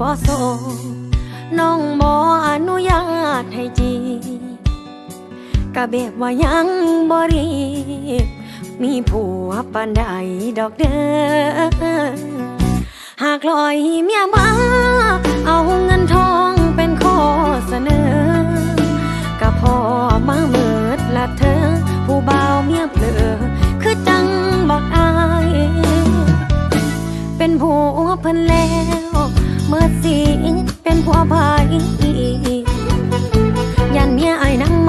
บ่โสน้องบ่อนุญาตให้จีกะแบบว่ายังบ่รีมีผัวปันใดดอกเด้อหากลอยเมียมาเอาเงินทองเป็นข้อเสนอกะพอมาเมิดละเธอ ผู้บ่าวเมียเผลอคือจังบอกอาย เป็นผัวเพิ่นแล้ว เมื่อสีเป็นผัวภัยยันเมียไอ้นัง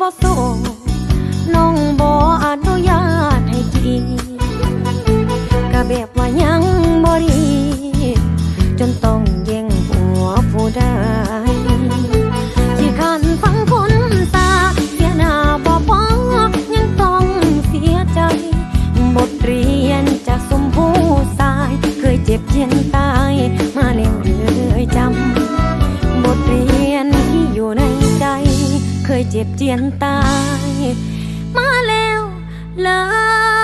บ่โสน้อง มาแล้วลย